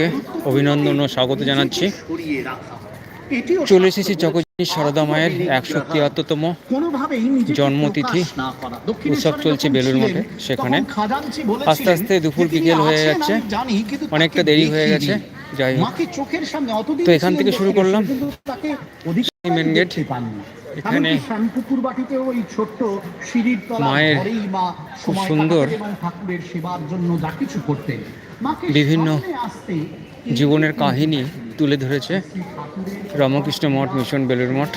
সকলকে অভিনন্দন ও স্বাগত জানাচ্ছি। চলে এসেছি জগজ্জনী সারদা মায়ের একশো তিয়াত্তরতম জন্মতিথি উৎসব চলছে বেলুর মঠে সেখানে। আস্তে আস্তে দুপুর বিকেল হয়ে যাচ্ছে। অনেকটা দেরি হয়ে গেছে। যাই হোক। তো এখান থেকে শুরু করলাম। মেন গেট এখানে মায়ের খুব সুন্দর বিভিন্ন জীবনের কাহিনী তুলে ধরেছে রামকৃষ্ণ মঠ মিশন বেলুর মঠ।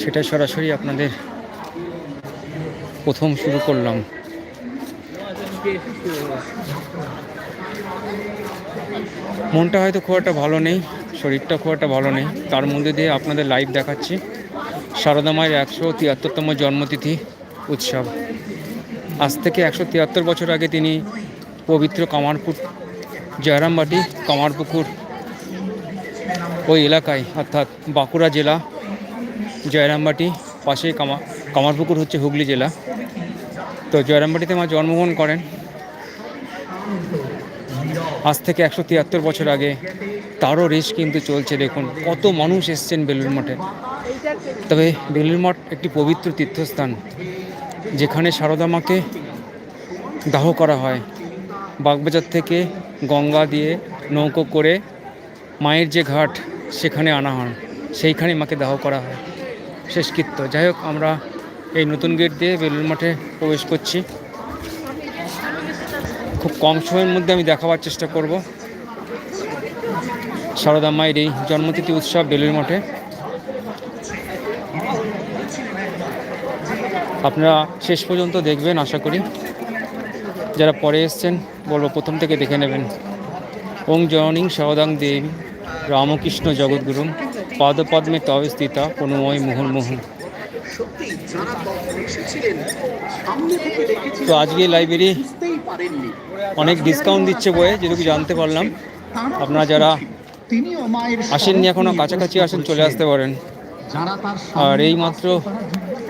সেটা সরাসরি আপনাদের প্রথম শুরু করলাম। মনটা হয়তো খুব একটা ভালো নেই শরীরটা খুব একটা ভালো নেই। তার মধ্যে দিয়ে আপনাদের লাইভ দেখাচ্ছি। সারদা মায়ের একশো তিয়াত্তরতম জন্মতিথি উৎসব। আজ থেকে একশো তিয়াত্তর বছর আগে তিনি পবিত্র কামারপুর, জয়রামবাটি, কামারপুকুর ওই এলাকায়, অর্থাৎ বাঁকুড়া জেলা, জয়রামবাটি পাশেই কামা, কামারপুকুর হচ্ছে হুগলি জেলা। তো জয়রামবাটিতে মা জন্মগ্রহণ করেন। আজ থেকে একশো তিয়াত্তর বছর আগে তারও রেস কিন্তু চলছে, দেখুন। কত মানুষ এসছেন বেলুর মঠে। তবে বেলুর মঠ একটি পবিত্র তীর্থস্থান। যেখানে সারদা মাকে দাহ করা হয়, বাগবাজার থেকে গঙ্গা দিয়ে নৌকো করে মায়ের যে ঘাট সেখানে আনা হয়, সেইখানে মাকে দাহ করা হয়। শেষকৃত্য। যাই হোক, আমরা এই নতুন গেট দিয়ে বেলুর মাঠে প্রবেশ করছি। খুব কম সময়ের মধ্যে আমি দেখাবার চেষ্টা করব। সারদা মায়ের এই জন্মতিথি উৎসব বেলুর মঠে। আপনারা শেষ পর্যন্ত দেখবেন, আশা করি। যারা পরে এসছেন, বলব প্রথম থেকে দেখে নেবেন। ওং জননীং সহদাং দেবী, রামকৃষ্ণ জগৎগুরুম পাদপদ্মে তবে স্থিতা অনুময় মোহন মোহন তো আজকে লাইব্রেরি অনেক ডিসকাউন্ট দিচ্ছে বইয়ে, যেটুকু জানতে পারলাম। আপনারা যারা আসেননি এখনও কাছাকাছি আসেন, চলে আসতে পারেন। আর এই মাত্র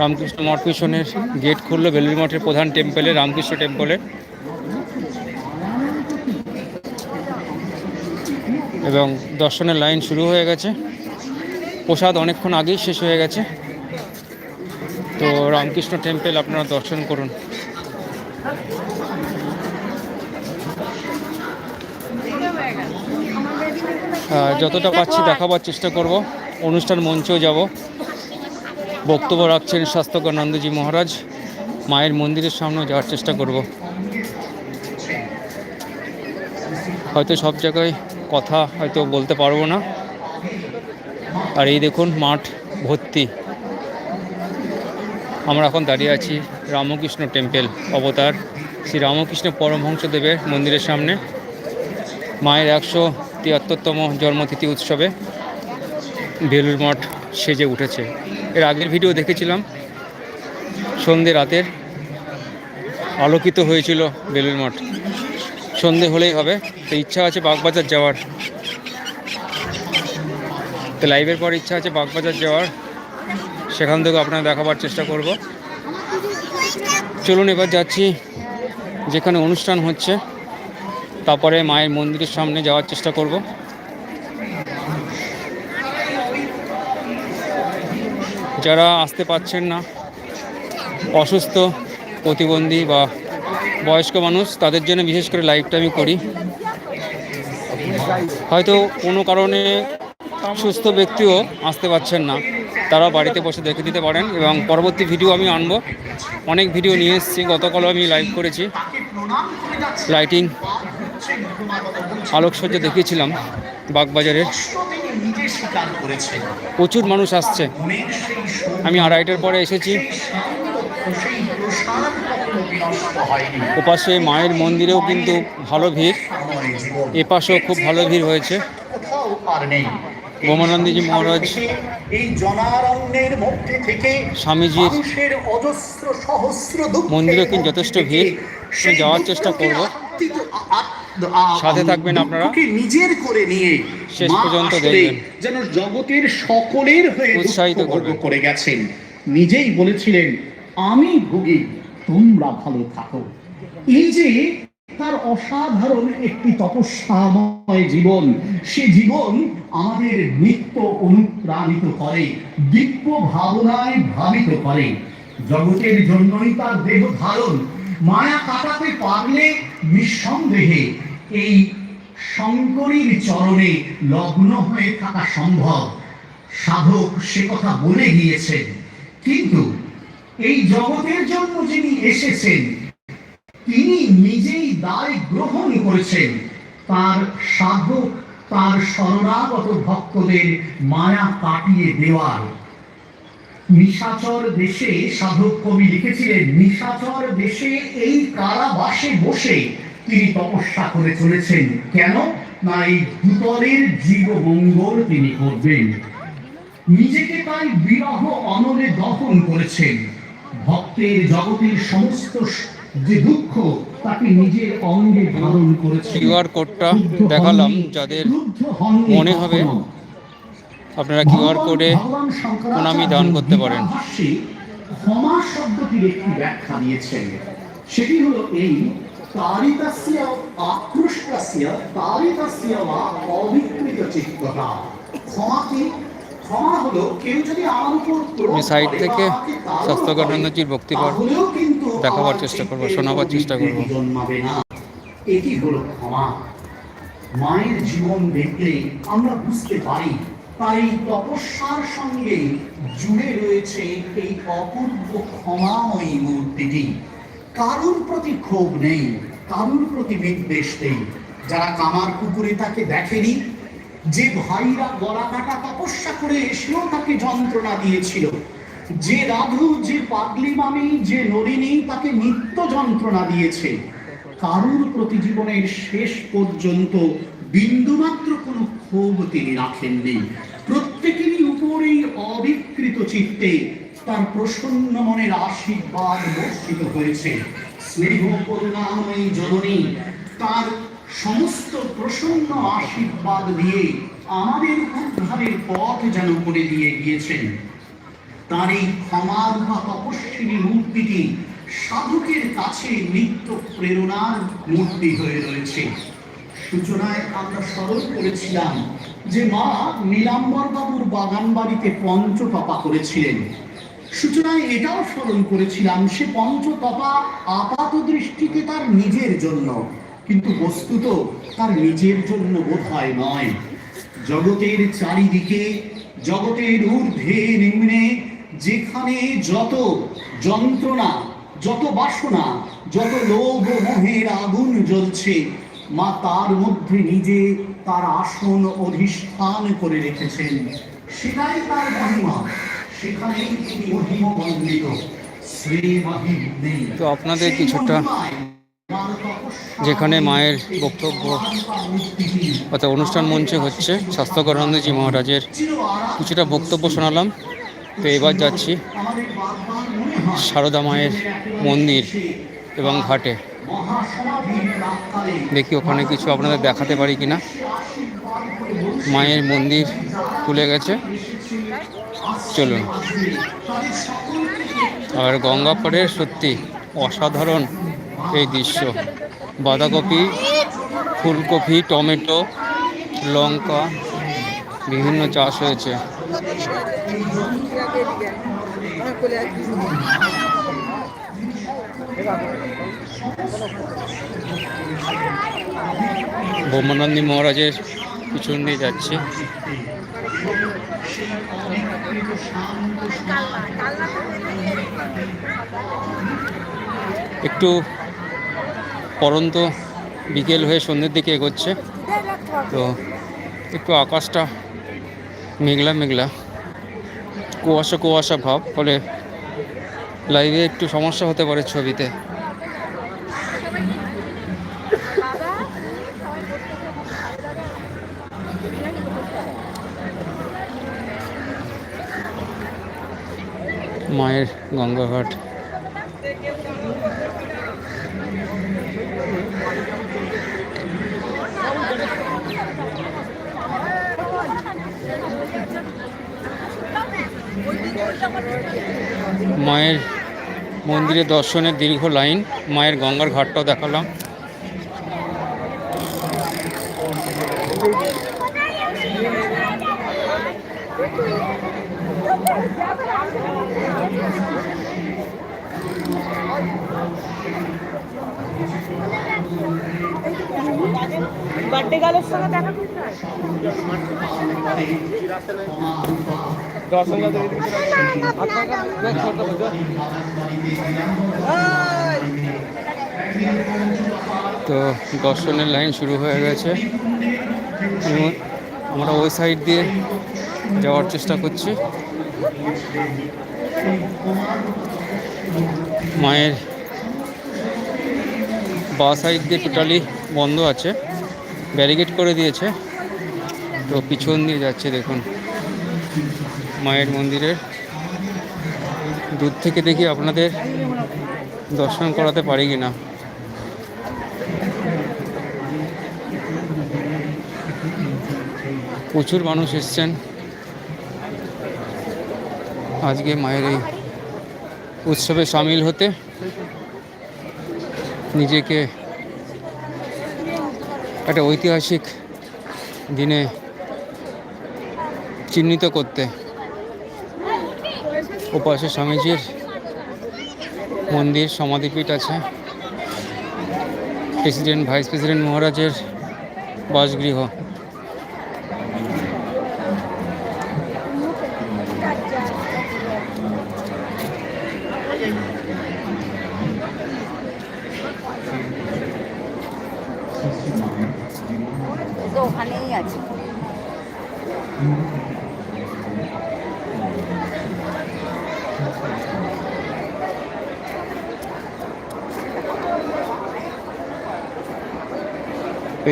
রামকৃষ্ণ মঠ মিশনের গেট খুললো, বেলুড় মঠের প্রধান টেম্পলে, রামকৃষ্ণ টেম্পলে। এবং দর্শনের লাইন শুরু হয়ে গেছে। প্রসাদ অনেকক্ষণ আগেই শেষ হয়ে গেছে। তো রামকৃষ্ণ টেম্পল আপনারা দর্শন করুন। যতটা পাচ্ছি দেখাবার চেষ্টা করব। অনুষ্ঠান মঞ্চেও যাব। বক্তব্য রাখছেন স্বাস্থ্যকানন্দজি মহারাজ। মায়ের মন্দিরের সামনে যাওয়ার চেষ্টা করব। হয়তো সব জায়গায় কথা হয়তো বলতে পারব না। আর এই দেখুন মাঠ ভর্তি। আমরা এখন দাঁড়িয়ে আছি রামকৃষ্ণ টেম্পেল অবতার। শ্রী রামকৃষ্ণ পরমহংসদেবের মন্দিরের সামনে। মায়ের একশো তিয়াত্তরতম জন্মতিথি উৎসবে বেলুর মঠ সেজে উঠেছে। এর আগের ভিডিও দেখেছিলাম। সন্ধে রাতের আলোকিত হয়েছিল বেলুর মঠ। সন্ধে হলেই হবে, তো ইচ্ছা আছে বাগবাজার যাওয়ার। তো লাইভের পর ইচ্ছা আছে বাগবাজার যাওয়ার। সেখান থেকে আপনারা দেখাবার চেষ্টা করব। চলুন এবার যাচ্ছি, যেখানে অনুষ্ঠান হচ্ছে। তারপরে মায়ের মন্দিরের সামনে যাওয়ার চেষ্টা করব। যারা আসতে পারছেন না, অসুস্থ, প্রতিবন্ধী বা বয়স্ক মানুষ, তাদের জন্য বিশেষ করে লাইভটা আমি করি। হয়তো কোনো কারণে সুস্থ ব্যক্তিও আসতে পারছেন না তারা বাড়িতে বসে দেখে দিতে পারেন এবং পরবর্তী ভিডিও আমি আনব। অনেক ভিডিও নিয়ে এসেছি, গতকালও আমি লাইভ করেছি। লাইটিং আলোকসজ্জা দেখিয়েছিলাম বাগবাজারের। প্রচুর মানুষ আসছে। আমি আড়াইটার পরে এসেছি। ওপাশে মায়ের মন্দিরেও কিন্তু ভালো ভিড়। এপাশেও খুব ভালো ভিড় হয়েছে। বোমানন্দজি মহারাজ। এই জনারণ্যের মধ্যে থেকে স্বামীজির অজস্র সহস্র দুঃখের মন্দিরেও কিন্তু যথেষ্ট ভিড়। যাওয়ার চেষ্টা করব। সাথে থাকবেন আপনারা। নিজের করে নিয়ে শেষ পর্যন্ত দেখবেন। যেন জগতের সকলের হয়ে উৎসাহিত করে গেছেন নিজেই বলেছিলেন আমি ভুগি তোমরা ভালো থাকো। এই যে তার অসাধারণ একটি তপস্যাময় জীবন সে জীবন আমাদের নিত্য অনুপ্রাণিত করে দিব্য ভাবনায় ভাবিত করে। জগতের জন্যই তার দেহ ধারণ। মায়া কাটাতে পারলে নিঃসন্দেহে এই শঙ্করীর চরণে লগ্ন হয়ে থাকা সম্ভব। সাধক সে কথা বলে গিয়েছেন। কিন্তু এই জগতের জন্য যিনি এসেছেন, তিনি নিজেই দায় গ্রহণ করেছেন। তার সাধক, তার শরণাগত ভক্তদের মায়া কাটিয়ে দেওয়ার। নিশাচর দেশে সাধক কবি লিখেছিলেন, নিশাচর দেশে এই কারাবাসে বসে তিনি তপস্যা করে চলেছেন কেন না এই ভূতলের জীব মঙ্গল তিনি করবেন নিজেকে তাই বিরহ অনলে দহন করেছেন ভক্তের জগতের সমস্ত যে দুঃখ তাকে নিজের অঙ্গে ধারণ করেছেন কিউআর কোডটা দেখালাম যাদের মনে হবে। আপনারা কিউআর কোডে প্রণামী দান করতে পারেন। ক্ষমা শব্দটির একটি ব্যাখ্যা দিয়েছেন সেটি হলো এই তারিতাস্য আকৃষ্টস্য তারিতাস্য বা অবিকৃত চিত্ততা ক্ষমা কি ক্ষমা হলো কেউ যদি আমার উপর আমি সাইড থেকে স্বাস্থ্যকানন্দজির কিন্তু দেখাবার চেষ্টা করব, শোনাবার চেষ্টা করব। বিকৃতি জন্মাবে না। এটি হলো ক্ষমা। মায়ের জীবন দেখলে আমরা বুঝতে পারি তাই তপস্যার সঙ্গে জুড়ে রয়েছে এই অপূর্ব ক্ষমাময়ী মূর্তিটি। কারুর প্রতি ক্ষোভ নেই, কারুর প্রতি বিদ্বেষ নেই। যারা কামার পুকুরে তাকে দেখেনি, যে ভাইরা গলা কাটা তপস্যা করে এসেও তাকে যন্ত্রণা দিয়েছিল। যে রাধু, যে পাগলি মামি, যে নরিনী তাকে নিত্য যন্ত্রণা দিয়েছে। কারুর প্রতি জীবনের শেষ পর্যন্ত বিন্দুমাত্র কোনো ক্ষোভ তিনি রাখেননি। প্রত্যেকেরই উপরেই অবিকৃত চিত্তে তার প্রসন্ন মনের আশীর্বাদ বর্ষিত হয়েছে। স্নেহ করুণাময়ী জননী, তার সমস্ত প্রসন্ন আশীর্বাদ দিয়ে আমাদের উদ্ধারের পথ যেন করে দিয়ে গিয়েছেন। তার এই ক্ষমার বা তপস্বিনী মূর্তিটি সাধকের কাছে নিত্য প্রেরণার মূর্তি হয়ে রয়েছে। সূচনায় আমরা স্মরণ করেছিলাম যে মা নীলাম্বর বাবুর বাগান বাড়িতে পঞ্চতপা করেছিলেন। সূচনায় এটাও স্মরণ করেছিলাম, সে পঞ্চতপা আপাত দৃষ্টিতে তার নিজের জন্য। কিন্তু বস্তুত তার নিজের জন্য বোধ হয় নয়। জগতের চারিদিকে, জগতের ঊর্ধ্বে নিম্নে যেখানে যত যন্ত্রণা, যত বাসনা, যত লোভ মোহের আগুন জ্বলছে, মা তার মধ্যে নিজে তার আসন অধিষ্ঠান করে রেখেছেন। সেটাই তার মহিমা। তিনি তো আপনাদের কিছুটা যেখানে মায়ের বক্তব্য অর্থাৎ অনুষ্ঠান মঞ্চে হচ্ছে স্বাস্থ্যকরানন্দজি মহারাজের কিছুটা বক্তব্য শোনালাম। তো এবার যাচ্ছি সারদা মায়ের মন্দির এবং ঘাটে। দেখি ওখানে কিছু আপনাদের দেখাতে পারি কিনা। মায়ের মন্দির খুলে গেছে। চলুন। আর গঙ্গাপাড়ের সত্যি অসাধারণ এই দৃশ্য। বাঁধাকপি, ফুলকপি, টমেটো, লঙ্কা, বিভিন্ন চাষ হয়েছে। ব্রহ্মানন্দী মহারাজের পিছন দিয়ে যাচ্ছে। একটু পরন্ত বিকেল হয়ে সন্ধ্যের দিকে এগোচ্ছে। তো একটু আকাশটা মেঘলা মেঘলা, কুয়াশা কুয়াশা ভাব, ফলে লাইভে একটু সমস্যা হতে পারে ছবিতে। মায়ের গঙ্গাঘাট। মায়ের মন্দিরে দর্শনের দীর্ঘ লাইন মায়ের গঙ্গার ঘাটটাও দেখালাম। তো দর্শনের লাইন শুরু হয়ে গেছে। আমরা ওই সাইড দিয়ে যাওয়ার চেষ্টা করছি। মায়ের বা সাইড দিয়ে টোটালি বন্ধ আছে। ব্যারিকেড করে দিয়েছে। তো পিছন দিয়ে যাচ্ছে, দেখুন। মায়ের মন্দিরের দূর থেকে দেখি আপনাদের দর্শন করাতে পারি কি না প্রচুর মানুষ এসছেন। আজকে মায়ের এই উৎসবে সামিল হতে নিজেকে একটা ঐতিহাসিক দিনে চিহ্নিত করতে ওপাশে স্বামীজির মন্দির, সমাধিপীঠ আছে। প্রেসিডেন্ট, ভাইস প্রেসিডেন্ট মহারাজের বাসগৃহ তো ওখানেই আছে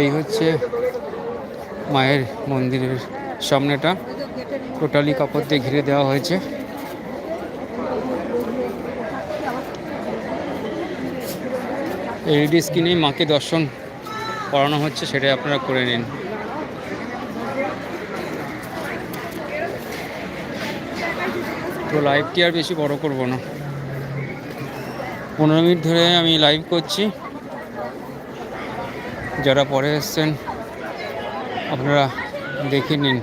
এই হচ্ছে মায়ের মন্দিরের সামনেটা। টোটালি কাপড় দিয়ে ঘিরে দেওয়া হয়েছে। এলইডি স্ক্রিনে মাকে দর্শন করানো হচ্ছে, সেটাই আপনারা করে নিন। তো লাইভটি আর বেশি বড় করব না। পনেরো মিনিট ধরে আমি লাইভ করছি। যারা পরে এসছেন আপনারা দেখে নিন।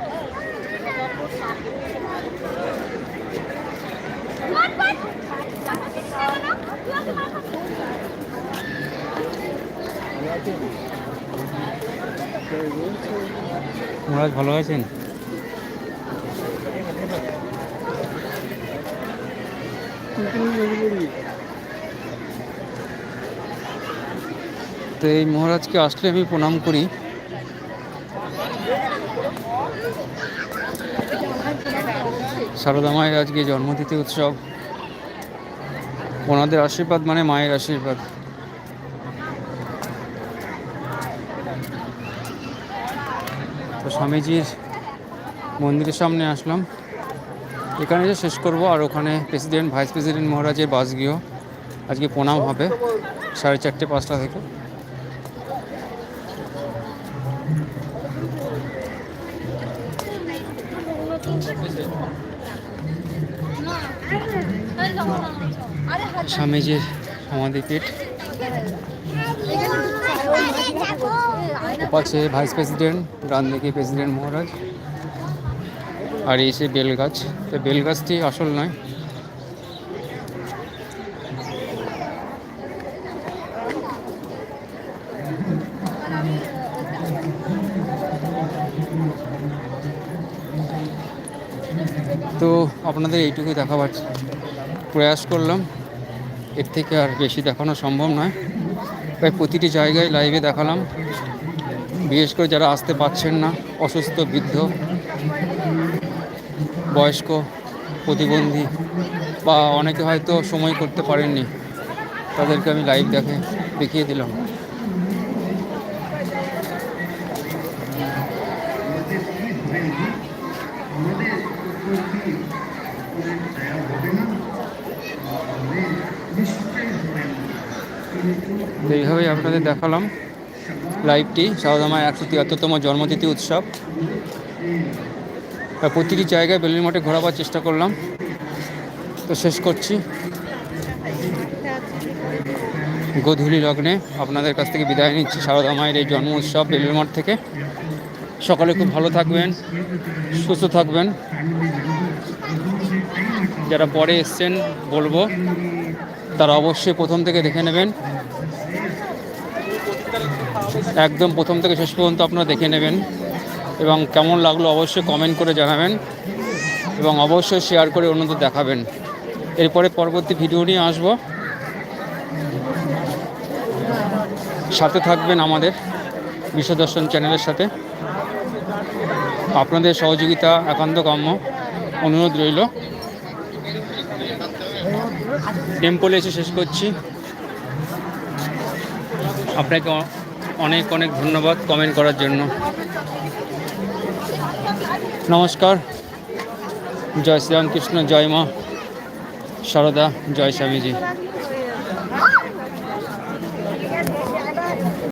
মহারাজ ভালো আছেন? তো এই মহারাজকে আসলে আমি প্রণাম করি। সারদা মায়ের আজকে জন্মতিথি উৎসব। ওনাদের আশীর্বাদ মানে মায়ের আশীর্বাদ। তো স্বামীজির মন্দিরের সামনে আসলাম। এখানে যে শেষ করব, আর ওখানে প্রেসিডেন্ট, ভাইস প্রেসিডেন্ট মহারাজের বাসগৃহ। আজকে প্রণাম হবে সাড়ে চারটে, পাঁচটা থেকে। স্বামীজির সমাধিপীঠ ওপাশে ভাইস প্রেসিডেন্ট ডান প্রেসিডেন্ট মহারাজ, আর এই সে বেলগাছ। তো বেলগাছটি আসল নয়। তো আপনাদের এইটুকুই দেখাবার প্রয়াস করলাম। এর থেকে আর বেশি দেখানো সম্ভব নয়। প্রায় প্রতিটি জায়গায় লাইভে দেখালাম। বিশেষ করে যারা আসতে পারছেন না, অসুস্থ, বৃদ্ধ, বয়স্ক, প্রতিবন্ধী বা অনেকে হয়তো সময় করতে পারেননি, তাদেরকে আমি লাইভ দেখে দেখিয়ে দিলাম। এইভাবেই আপনাদের দেখালাম লাইভটি সারদামার একশো তিয়াত্তরতম জন্মতিথি উৎসব। প্রতিটি জায়গায় বেলুন মঠে ঘোরাবার চেষ্টা করলাম। তো শেষ করছি। গোধূলি লগ্নে আপনাদের কাছ থেকে বিদায় নিচ্ছি। সারদা মায়ের এই জন্ম উৎসব বেলুরমঠ থেকে। সকালে খুব ভালো থাকবেন, সুস্থ থাকবেন। যারা পরে এসছেন বলব, তারা অবশ্যই প্রথম থেকে দেখে নেবেন। একদম প্রথম থেকে শেষ পর্যন্ত আপনারা দেখে নেবেন। এবং কেমন লাগল অবশ্যই কমেন্ট করে জানাবেন এবং অবশ্যই শেয়ার করে অন্যদের দেখাবেন। এরপরে পরবর্তী ভিডিও নিয়ে আসব। সাথে থাকবেন আমাদের বিশ্বদর্শন চ্যানেলের সাথে। আপনাদের সহযোগিতা একান্ত কাম্য। অনুরোধ রইল। টেম্পলে এসে শেষ করছি। আপনাকে অনেক অনেক ধন্যবাদ কমেন্ট করার জন্য। নমস্কার। জয় শ্রীরামকৃষ্ণ জয় মা। সারদা জয় স্বামীজি।